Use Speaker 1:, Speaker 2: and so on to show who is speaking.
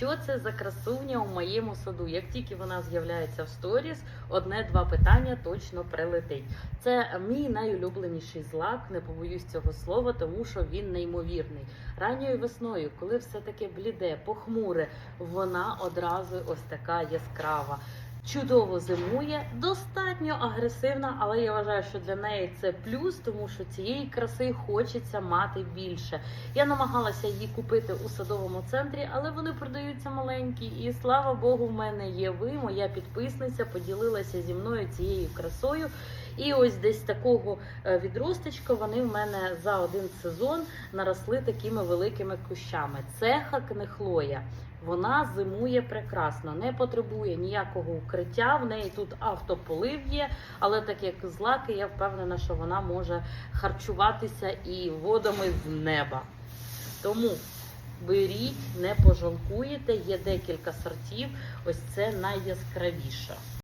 Speaker 1: що це за красуня у моєму саду. Як тільки вона з'являється в сторіс, одне-два питання точно прилетить. Це мій найулюбленіший злак, не побоюсь цього слова, тому що він неймовірний. Ранньою весною, коли все таке бліде, похмуре, вона одразу ось така яскрава. Чудово зимує, достатньо агресивна, але я вважаю, що для неї це плюс, тому що цієї краси хочеться мати більше. Я намагалася її купити у садовому центрі, але вони продаються маленькі. І слава Богу, в мене є ви, моя підписниця, поділилася зі мною цією красою. І ось десь такого е, відросточка вони в мене за один сезон наросли такими великими кущами. Це хакнехлоя. Вона зимує прекрасно, не потребує ніякого укриття. В неї тут автополив є, але так як злаки, я впевнена, що вона може харчуватися і водами з неба. Тому беріть, не пожалкуєте. Є декілька сортів. Ось це найяскравіша.